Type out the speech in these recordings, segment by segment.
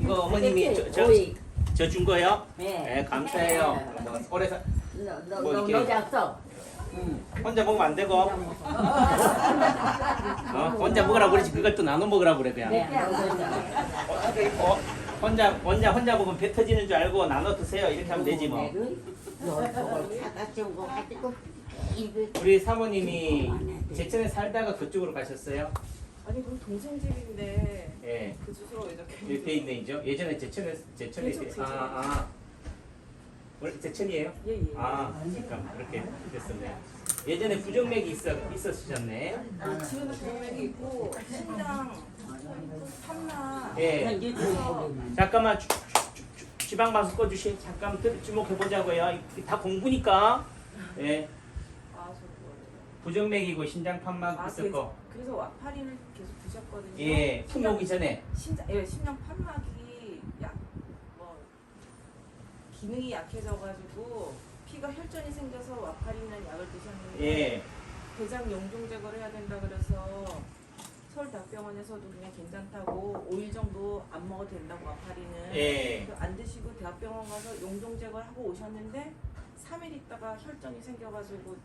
이거 어머님이 저 저 오이. 저 준 거요? 네. 네, 감사해요. 뭐 오래 사, 너, 뭐 너, 이렇게- 너 작성. 응. 혼자 먹으면 안 되고, 어? 혼자 먹으라고 그러지 그걸 또 나눠 먹으라고 그래 그냥. 네. 어떻게 어? 혼자 혼자 혼자 먹으면 배 터지는 줄 알고 나눠 드세요 이렇게 하면 되지 뭐. 가지고 입을 우리 사모님이 제천에 살다가 그쪽으로 가셨어요? 아니 그럼 동생 집인데 예. 그 주소로 왜 적혀 돼 있네 이죠? 예전에 제천에 제천에 계속 제천. 아 아. 원래 제천이에요? 예예. 아 잠깐 그렇게 됐었네. 예전에 부정맥이 있어 있었으셨네. 그 지우는 동맥이 있고 신장 판나 예. 그래서 잠깐만 주, 주, 주, 주, 지방 방송 꺼주시. 잠깐 들- 주목해 보자고요. 이다 공부니까. 예. 아 저거 부정맥이고 신장 판막 아 있었고. 그래서, 와파리를 계속 드셨거든요. 예. 풍 오기 전에. 신장 예 신장 판막이 약 뭐 기능이 약해져가지고 피가 혈전이 생겨서 와파리는 약을 드셨는데 예. 대장 용종 제거를 해야 된다 그래서 서울대학병원에서도 그냥 괜찮다고 5일 정도 안 먹어도 된다고 와파리는 예. 그안 드시고 대학병원 가서 용종 제거를 하고 오셨는데 3일 있다가 혈전이 생겨가지고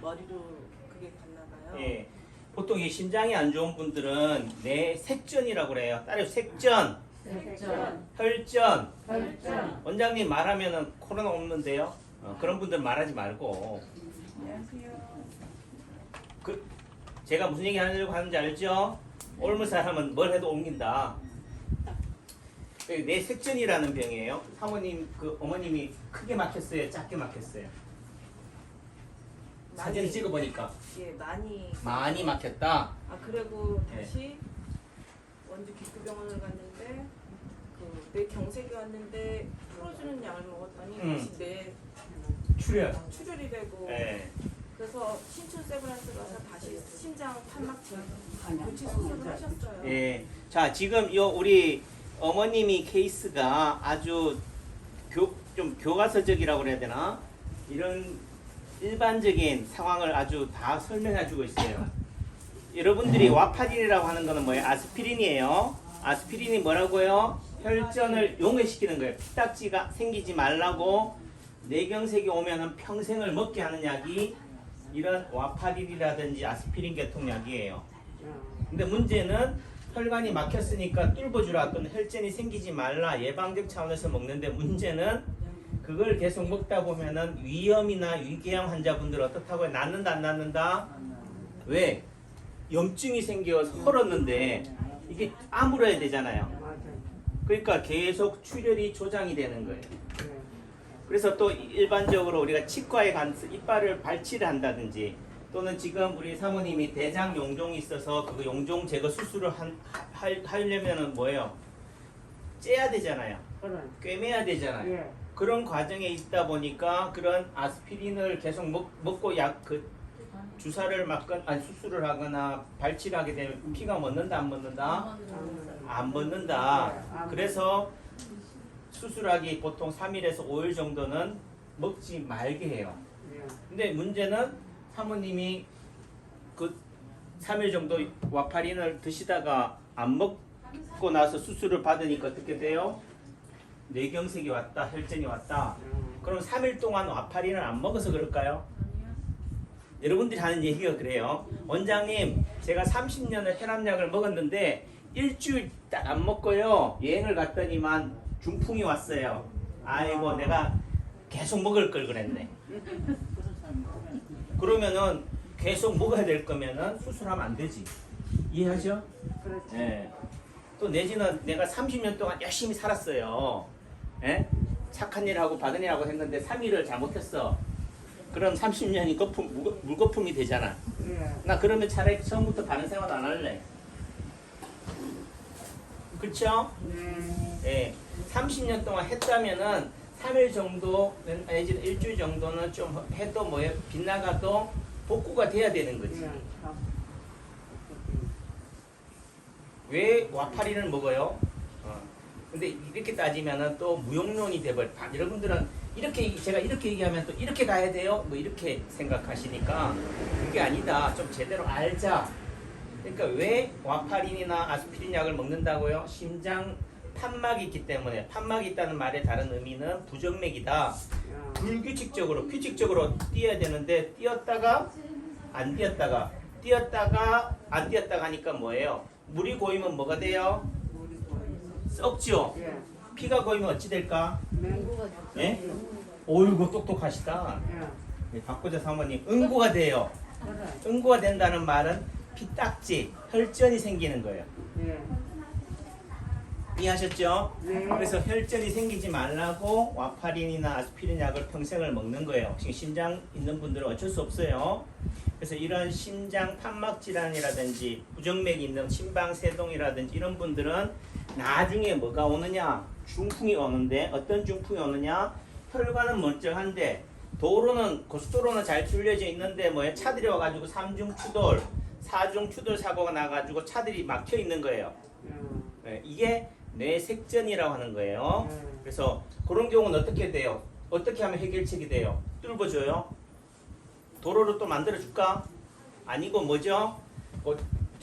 머리로 그게 갔나 봐요. 예. 보통 이 심장이 안 좋은 분들은 내 색전이라고 그래요. 따로 색전, 색전, 혈전. 혈전. 원장님 말하면은 코로나 없는데요. 어, 그런 분들 말하지 말고. 안녕하세요. 그 제가 무슨 얘기 하려고 하는지 알죠? 옮은 사람은 뭘 해도 옮긴다. 그내 색전이라는 병이에요. 사모님 그 어머님이 크게 막혔어요, 작게 막혔어요. 사진 많이 찍어 보니까 예 많이 많이 막혔다. 아 그리고 네. 다시 원주 기초병원을 갔는데 그 뇌 경색이 왔는데 풀어주는 약을 먹었더니 음. 다시 뇌 출혈. 출혈이 되고 예. 그래서 신촌 세브란스 가서 다시 신장 판막증 교체 수술을 하셨어요. 예. 자, 지금 요 우리 어머님이 케이스가 아주 교, 좀 교과서적이라고 그래야 되나? 이런 일반적인 상황을 아주 다 설명해 주고 있어요. 여러분들이 와파린이라고 하는 거는 뭐예요? 아스피린이에요. 아스피린이 뭐라고요? 혈전을 용해시키는 거예요. 피딱지가 생기지 말라고 뇌경색이 오면은 평생을 먹게 하는 약이 이런 와파린이라든지 아스피린 계통 약이에요. 근데 문제는 혈관이 막혔으니까 뚫어주라 또는 혈전이 생기지 말라 예방적 차원에서 먹는데 문제는 그걸 계속 먹다 보면은 위염이나 위궤양 환자분들 어떻다고요? 낫는다 안 낫는다? 왜? 염증이 생겨서 헐었는데 이게 아물어야 되잖아요. 그러니까 계속 출혈이 조장이 되는 거예요. 그래서 또 일반적으로 우리가 치과에 가서 이빨을 발치를 한다든지 또는 지금 우리 사모님이 대장 용종이 있어서 그 용종 제거 수술을 한, 하, 하려면은 뭐예요? 째야 되잖아요. 꿰매야 되잖아요. 예. 그런 과정에 있다 보니까 그런 아스피린을 계속 먹, 먹고 약 그 주사를 맞건 아니 수술을 하거나 발치를 하게 되면 피가 멎는다 안 멎는다? 안 멎는다. 그래서 수술하기 보통 3일에서 5일 정도는 먹지 말게 해요. 근데 문제는 사모님이 그 3일 정도 와파린을 드시다가 안 먹고 나서 수술을 받으니까 어떻게 돼요? 뇌경색이 왔다, 혈전이 왔다. 그럼 3일 동안 와파린을 안 먹어서 그럴까요? 여러분들이 하는 얘기가 그래요. 원장님, 제가 30년을 혈압약을 먹었는데 일주일 딱 안 먹고요. 여행을 갔더니만 중풍이 왔어요. 아이고, 내가 계속 먹을 걸 그랬네. 그러면은 계속 먹어야 될 거면은 수술하면 안 되지. 이해하죠? 그렇지. 예. 또 내지는 내가 30년 동안 열심히 살았어요. 예? 착한 일 하고 바른 일 하고 했는데 3일을 잘못했어. 그럼 30년이 거품, 무- 물거품이 되잖아. 예. 나 그러면 차라리 처음부터 바른 생활 안 할래. 그쵸? 네. 예. 30년 동안 했다면은 3일 정도, 일주일 정도는 좀 해도 뭐에 빗나가도 복구가 돼야 되는 거지. 예. 왜 와파리를 먹어요? 어. 근데 이렇게 따지면은 또 무용론이 돼버려. 다 여러분들은 이렇게 제가 이렇게 얘기하면 또 이렇게 가야 돼요? 뭐 이렇게 생각하시니까 그게 아니다. 좀 제대로 알자. 그러니까 왜 와파린이나 아스피린 약을 먹는다고요? 심장 판막이 있기 때문에 판막이 있다는 말의 다른 의미는 부정맥이다. 불규칙적으로 규칙적으로 뛰어야 되는데 뛰었다가 안 뛰었다가 뛰었다가 안 뛰었다가 하니까 뭐예요? 물이 고이면 뭐가 돼요? 썩지요. 예. 피가 고이면 어찌 될까? 맹구가 예? 오이고 똑똑하시다. 예. 예, 박구자 사모님 응고가 돼요. 그래. 응고가 된다는 말은 피딱지, 혈전이 생기는 거예요. 예. 이해하셨죠? 네. 그래서 혈전이 생기지 말라고 와파린이나 아스피린 약을 평생을 먹는 거예요. 지금 심장 있는 분들은 어쩔 수 없어요. 그래서 이런 심장 판막 질환이라든지 부정맥이 있는 심방세동이라든지 이런 분들은 나중에 뭐가 오느냐? 중풍이 오는데 어떤 중풍이 오느냐? 혈관은 멀쩡한데 도로는 고속도로는 잘 뚫려져 있는데 뭐에 차들이 와가지고 삼중 추돌, 사중 추돌 사고가 나가지고 차들이 막혀 있는 거예요. 네, 이게 뇌색전이라고 하는 거예요. 음. 그래서 그런 경우는 어떻게 돼요? 어떻게 하면 해결책이 돼요? 뚫어줘요? 도로를 또 만들어 줄까? 아니고 뭐죠? 그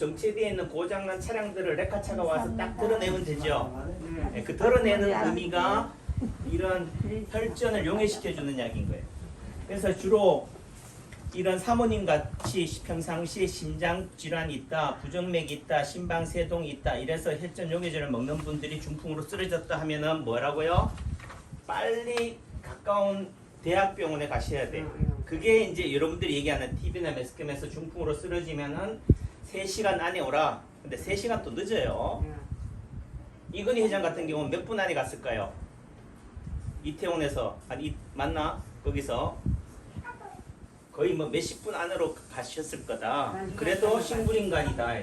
정체되어 있는 고장난 차량들을 레카차가 와서 딱 드러내면 되죠. 예. 네, 그 드러내는 의미가 이런 혈전을 용해시켜주는 약인 거예요. 그래서 주로 이런 사모님 같이 평상시에 심장 질환이 있다, 부정맥이 있다, 심방 세동이 있다, 이래서 혈전 용해제를 먹는 분들이 중풍으로 쓰러졌다 하면은 뭐라고요? 빨리 가까운 대학병원에 가셔야 돼. 그게 이제 여러분들이 얘기하는 TV나 매스컴에서 중풍으로 쓰러지면은 3시간 안에 오라. 근데 3시간 또 늦어요. 이건희 회장 같은 경우는 몇 분 안에 갔을까요? 이태원에서 아니 이- 맞나? 거기서 거의 뭐 몇십 분 안으로 가셨을 거다. 그래도 식물인간이다.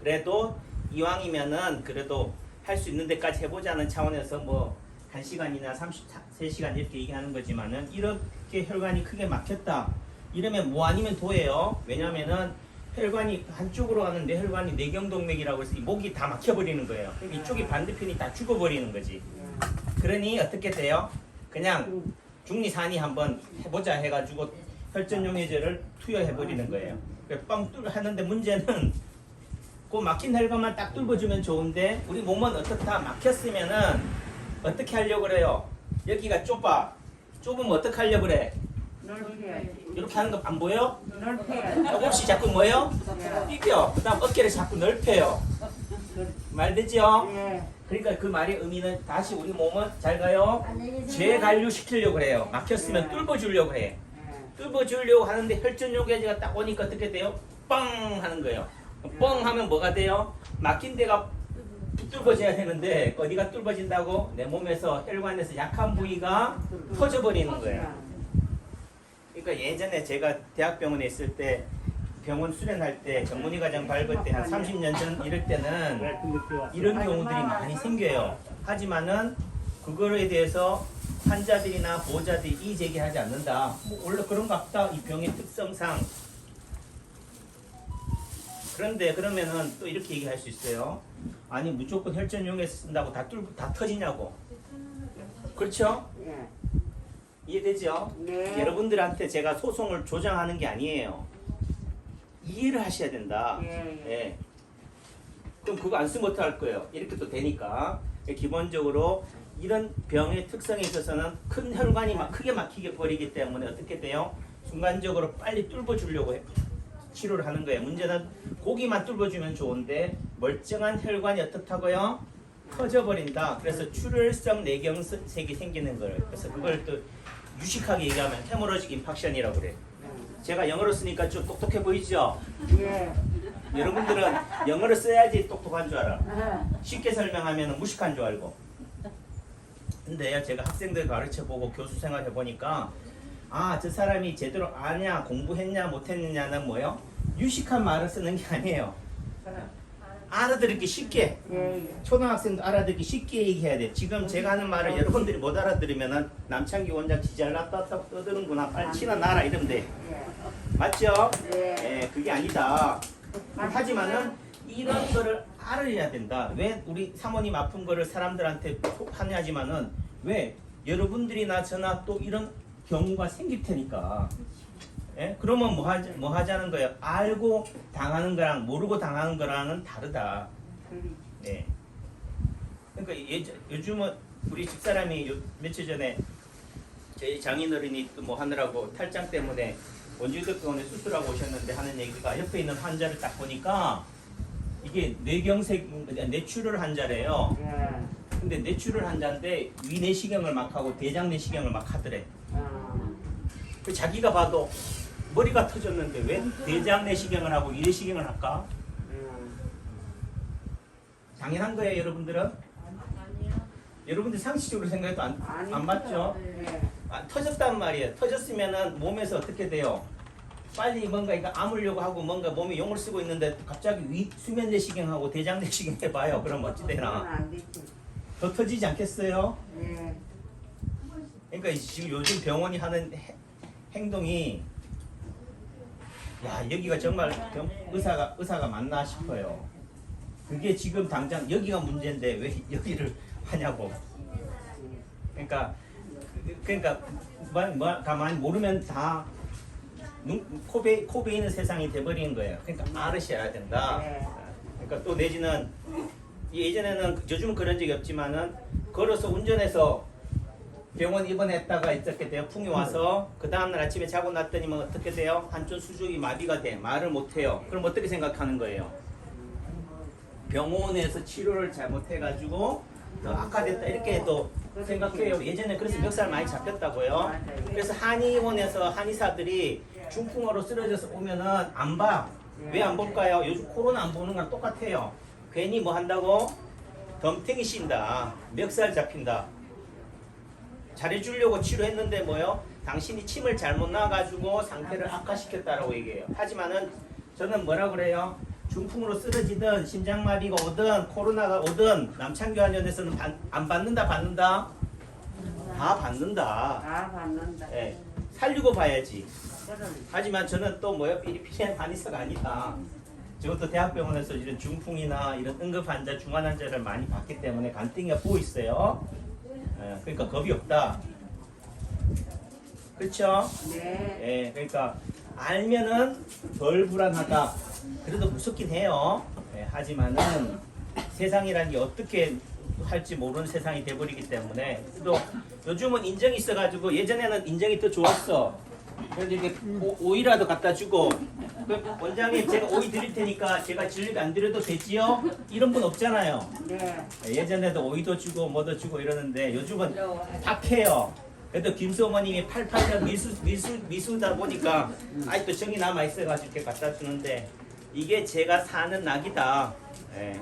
그래도 이왕이면은 그래도 할 수 있는 데까지 해보자는 차원에서 뭐 1시간이나 33시간 이렇게 얘기하는 거지만은 이렇게 혈관이 크게 막혔다. 이러면 뭐 아니면 도예요. 왜냐면은 혈관이 한쪽으로 가는 뇌혈관이 뇌경동맥이라고 해서 이 목이 다 막혀버리는 거예요. 그럼 이쪽이 반대편이 다 죽어버리는 거지. 그러니 어떻게 돼요? 그냥 중리산이 한번 해보자 해가지고 혈전용해제를 투여해버리는 거예요. 뻥 뚫 하는데 문제는 그 막힌 혈관만 딱 뚫어주면 좋은데 우리 몸은 어떻다 막혔으면은 어떻게 하려고 그래요? 여기가 좁아. 좁으면 어떻게 하려고 그래? 이렇게 하는 거 안 보여? 넓게. 조금씩 자꾸 뭐요? 삐겨. 그 다음 어깨를 자꾸 넓혀요. 말 되죠? 예. 그러니까 그 말의 의미는 다시 우리 몸은 잘 가요. 재관류 시키려고 그래요. 막혔으면 뚫어주려고 해. 뚫어주려고 하는데 혈전 요괴제가 딱 오니까 어떻게 돼요? 뻥 하는 거예요. 뻥 하면 뭐가 돼요? 막힌 데가 뚫어져야 되는데 어디가 뚫어진다고? 내 몸에서 혈관에서 약한 부위가 터져버리는 거예요. 그러니까 예전에 제가 대학병원에 있을 때 병원 수련할 때 전문의 과정 밟을 때 한 30년 전 이럴 때는 이런 경우들이 많이 생겨요. 하지만은 그거에 대해서 환자들이나 보호자들이 이의 제기하지 않는다. 뭐 원래 그런 것 같다. 이 병의 특성상. 그런데 그러면은 또 이렇게 얘기할 수 있어요. 아니 무조건 혈전용에 쓴다고 다 뚫고 다 터지냐고. 그렇죠? 예. 이해되죠? 네. 여러분들한테 제가 소송을 조장하는 게 아니에요. 이해를 하셔야 된다. 예. 예. 그럼 그거 안 쓰면 어떡할 거예요? 이렇게 또 되니까. 기본적으로 이런 병의 특성에 있어서는 큰 혈관이 막 크게 막히게 버리기 때문에 어떻게 돼요? 순간적으로 빨리 뚫어 주려고 해- 치료를 하는 거예요. 문제는 고기만 뚫어 주면 좋은데 멀쩡한 혈관이 어떻다고요? 터져버린다. 그래서 출혈성 내경색이 생기는 거예요. 그래서 그걸 또 유식하게 얘기하면 헤모로직 임팍션이라고 그래요. 제가 영어로 쓰니까 좀 똑똑해 보이죠? 예. 여러분들은 영어를 써야지 똑똑한 줄 알아. 아, 쉽게 설명하면 무식한 줄 알고. 근데 제가 학생들 가르쳐 보고 교수 생활 해보니까 아, 저 사람이 제대로 아냐, 공부했냐, 못했느냐는 뭐요? 유식한 말을 쓰는 게 아니에요. 알아들기 쉽게. 예. 예. 초등학생도 알아듣기 쉽게 얘기해야 돼. 지금 제가 하는 말을 여러분들이 못 알아들으면은 남창기 원장 지잘났다 떠드는구나. 빨리 치나 나라 이러면 돼. 예. 맞죠? 예. 예, 그게 아니다. 하지만은 이런 거를 알아야 된다. 왜 우리 사모님 아픈 거를 사람들한테 하냐지만은 왜 여러분들이나 저나 또 이런 경우가 생길 테니까. 예? 그러면 뭐, 하자, 뭐 하자는 거예요? 알고 당하는 거랑 모르고 당하는 거랑은 다르다. 네. 그러니까 예, 요즘은 우리 집사람이 요, 며칠 전에 저희 장인어른이 또 뭐 하느라고 탈장 때문에 원주도 병원에 수술하고 오셨는데 하는 얘기가 옆에 있는 환자를 딱 보니까 이게 뇌경색 뇌출혈 환자래요. 예. 근데 뇌출혈 환자인데 위내시경을 막 하고 대장내시경을 막 하더래. 어. 그 자기가 봐도 머리가 터졌는데 왜 대장 내시경을 하고 위내시경을 할까? 음. 당연한 거예요, 여러분들은. 아니요. 여러분들 상식적으로 생각해도 안, 아니, 안 맞죠? 예. 아, 터졌단 말이에요. 터졌으면은 몸에서 어떻게 돼요? 빨리 뭔가 이거 아물려고 하고 뭔가 몸에 용을 쓰고 있는데 갑자기 위 수면 내시경하고 대장 내시경 해봐요. 그럼 어찌 되나? 더 터지지 않겠어요? 예. 그러니까 지금 요즘 병원이 하는 해- 행동이 야 여기가 정말 병- 의사가 의사가 맞나 싶어요. 그게 지금 당장 여기가 문제인데 왜 여기를 하냐고. 그러니까 그러니까 뭐, 뭐 가만히 모르면 다 눈, 코베 코베 있는 세상이 돼버리는 거예요. 그러니까 알으셔야 된다. 네. 그러니까 또 내지는 예전에는 요즘은 그런 적이 없지만은 걸어서 운전해서 병원 입원했다가 어떻게 돼요? 풍이 와서 그 다음날 아침에 자고 났더니 뭐 어떻게 돼요? 한쪽 수족이 마비가 돼 말을 못해요. 그럼 어떻게 생각하는 거예요? 병원에서 치료를 잘못해가지고 더 악화됐다 이렇게 또 생각해요. 예전에 그래서 멱살 많이 잡혔다고요. 그래서 한의원에서 한의사들이 중풍으로 쓰러져서 오면은 안 봐. 왜 안 볼까요? 요즘 코로나 안 보는 거랑 똑같아요. 괜히 뭐 한다고? 덤탱이 쉰다. 멱살 잡힌다. 잘해주려고 치료했는데 뭐요? 당신이 침을 잘못 놔가지고 상태를 악화시켰다라고 얘기해요. 하지만은 저는 뭐라 그래요? 중풍으로 쓰러지든 심장마비가 오든 코로나가 오든 남창규 한의원에서는 반- 안 받는다 받는다 다 받는다. 다 받는다. 예, 살리고 봐야지. 그럼. 하지만 저는 또 뭐요? 피리피리한 한의사가 아니다. 저것도 대학병원에서 이런 중풍이나 이런 응급 환자, 중환 환자를 많이 봤기 때문에 간땡이가 보고 있어요. 예, 그러니까 겁이 없다. 그렇죠? 네. 예, 그러니까 알면은 덜 불안하다. 그래도 무섭긴 해요. 예, 하지만은 세상이라는 게 어떻게 할지 모르는 세상이 돼버리기 때문에 또 요즘은 인정이 있어가지고 예전에는 인정이 더 좋았어. 그래서 이렇게 오, 오이라도 갖다 주고 그 원장님 제가 오이 드릴 테니까 제가 진료비 안 드려도 되지요? 이런 분 없잖아요. 네. 예전에도 오이도 주고 뭐도 주고 이러는데 요즘은 탁해요. 그래도 김수 어머님이 88년 미수, 미수, 미수다 보니까 아직도 정이 남아 있어가지고 이렇게 갖다 주는데 이게 제가 사는 낙이다. 예.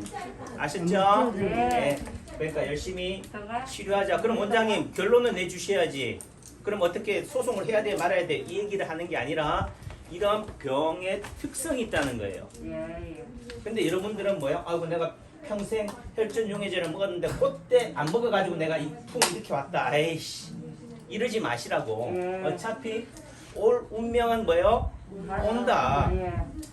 아셨죠? 네. 예. 그러니까 열심히. 치료하자. 그럼 원장님 결론을 내주셔야지. 그럼 어떻게 소송을 해야 돼 말아야 돼 이 얘기를 하는 게 아니라 이런 병의 특성이 있다는 거예요. 예. 예. 근데 여러분들은 뭐야? 아이고 내가 평생 혈전 용해제를 먹었는데 그때 안 먹어가지고 내가 이 풍이 이렇게 왔다. 아이씨 이러지 마시라고. 예. 어차피 올 운명은 뭐요? 온다. 예.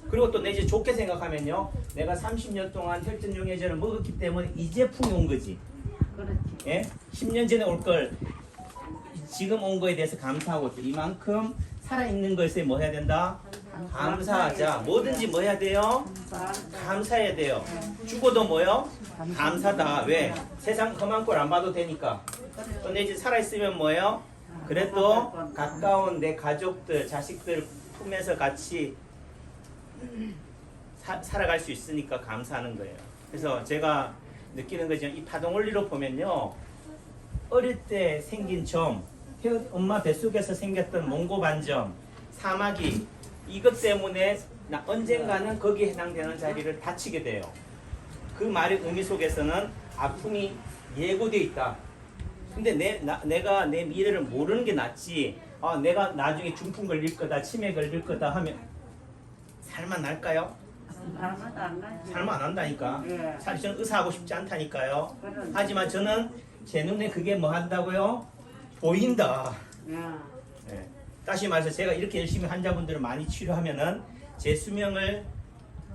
그리고 또 내지 좋게 생각하면요. 내가 30년 동안 혈전 용해제를 먹었기 때문에 이제 풍이 온 거지. 그렇지. 예? 10년 전에 올 걸 지금 온 거에 대해서 감사하고 또 이만큼 살아있는 것에 뭐 해야 된다? 감사하자. 뭐든지 뭐 해야 돼요? 감사해야 돼요. 죽어도 뭐요? 감사다. 왜? 세상 험한 꼴안 봐도 되니까. 또 내지 살아있으면 뭐예요? 그래도 가까운 내 가족들, 자식들 품에서 같이 사- 살아갈 수 있으니까 감사하는 거예요. 그래서 제가 느끼는 거지만 이 파동 원리로 보면요. 어릴 때 생긴 점, 태- 엄마 뱃속에서 생겼던 몽고 반점, 사마귀 이것 때문에 나 언젠가는 거기에 해당되는 자리를 다치게 돼요. 그 말의 의미 속에서는 아픔이 예고돼 있다. 근데 내, 나, 내가 내 미래를 모르는 게 낫지. 아, 내가 나중에 중풍 걸릴 거다, 치매 걸릴 거다 하면 살만 날까요? 아무도 안 가지. 살만 안 한다니까. 예. 사실 저는 의사하고 싶지 않다니까요. 하지만 저는 제 눈에 그게 뭐 한다고요? 보인다. 야. 예. 다시 말해서 제가 이렇게 열심히 환자분들을 많이 치료하면은 제 수명을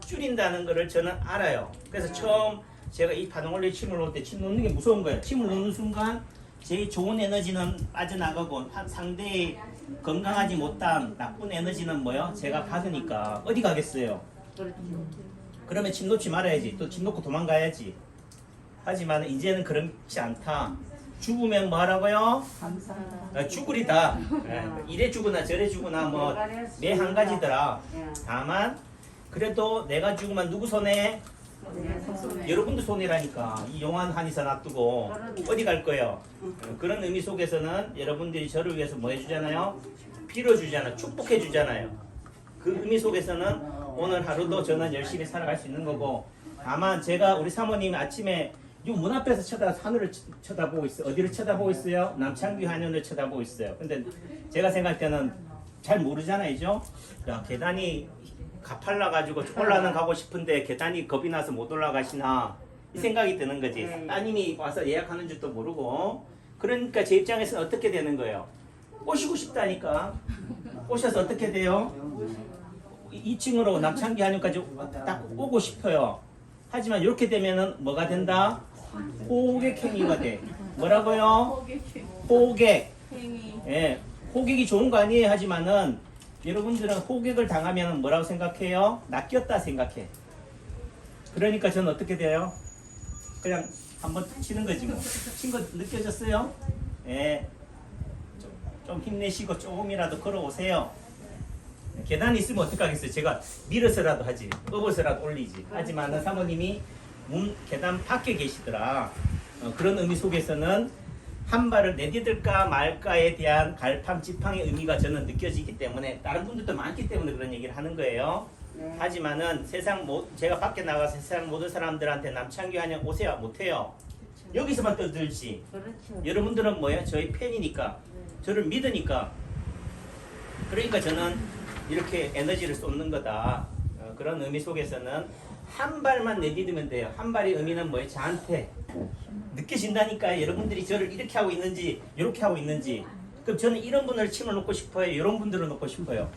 줄인다는 것을 저는 알아요. 그래서 처음 제가 이 파동원리 침을 놓을 때 침 놓는 게 무서운 거예요. 침을 놓는 순간 제 좋은 에너지는 빠져나가고 한- 상대의 건강하지 못한 나쁜 에너지는 뭐요? 제가 받으니까 어디 가겠어요? 그렇지. 그러면 침 놓지 말아야지. 또 침 놓고 도망가야지. 하지만 이제는 그렇지 않다. 죽으면 뭐 하라고요? 감사합니다. 어, 죽으리다. 예, 이래 죽으나 저래 죽으나 뭐 매 한 가지더라. 다만 그래도 내가 죽으면 누구 손에? 여러분들 손이라니까 이 용한 한의사 놔두고 어디 갈 거예요? 어, 그런 의미 속에서는 여러분들이 저를 위해서 뭐 해주잖아요? 빌어 주잖아요. 축복해 주잖아요. 그 의미 속에서는 오늘 하루도 저는 열심히 살아갈 수 있는 거고 다만 제가 우리 사모님 아침에 이문 앞에서 쳐다 하늘을 치- 쳐다보고 있어요. 어디를 쳐다보고 있어요? 남창규 한연을 쳐다보고 있어요. 근데 제가 생각할 때는 잘 모르잖아요, 죠 야, 계단이 가팔라 가지고 올라는 가고 싶은데 계단이 겁이 나서 못 올라가시나 이 생각이 드는 거지. 네. 따님이 와서 예약하는 줄도 모르고 그러니까 제 입장에서는 어떻게 되는 거예요? 꼬시고 싶다니까. 꼬셔서 어떻게 돼요? 2층으로 남창기 한역까지 딱 오고 싶어요. 하지만 이렇게 되면은 뭐가 된다? 호객행위가 돼. 뭐라고요? 호객. 예, 호객이 좋은 거 아니에요. 하지만은 여러분들은 호객을 당하면 뭐라고 생각해요? 낚였다 생각해. 그러니까 저는 어떻게 돼요? 그냥 한번 치는 거지 뭐. 친 거 느껴졌어요? 예. 좀, 좀 힘내시고 조금이라도 걸어오세요. 계단이 있으면 어떡하겠어요? 제가 밀어서라도 하지, 업어서라도 올리지. 하지만 사모님이 문 계단 밖에 계시더라. 어, 그런 의미 속에서는 한 발을 내디딜까 말까에 대한 갈팡 지팡의 의미가 저는 느껴지기 때문에 다른 분들도 많기 때문에 그런 얘기를 하는 거예요. 하지만은 세상 모, 제가 밖에 나가서 세상 모든 사람들한테 남창규 한영 오세요 못해요. 여기서만 떠들지. 그렇죠. 여러분들은 뭐예요? 저희 팬이니까 저를 믿으니까 그러니까 저는 이렇게 에너지를 쏟는 거다 어, 그런 의미 속에서는 한 발만 내디디면 돼요 한 발의 의미는 뭐예요? 저한테 느껴진다니까요 여러분들이 저를 이렇게 하고 있는지 이렇게 하고 있는지 그럼 저는 이런 분을 침을 놓고 싶어요 이런 분들을 놓고 싶어요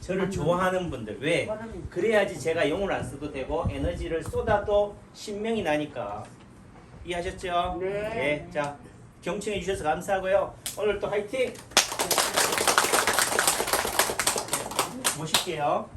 저를 좋아하는 분들 왜? 그래야지 제가 용을 안 써도 되고 에너지를 쏟아도 신명이 나니까 이해하셨죠? 네. 자 경청해 주셔서 감사하고요. 오늘 또 화이팅! 모실게요.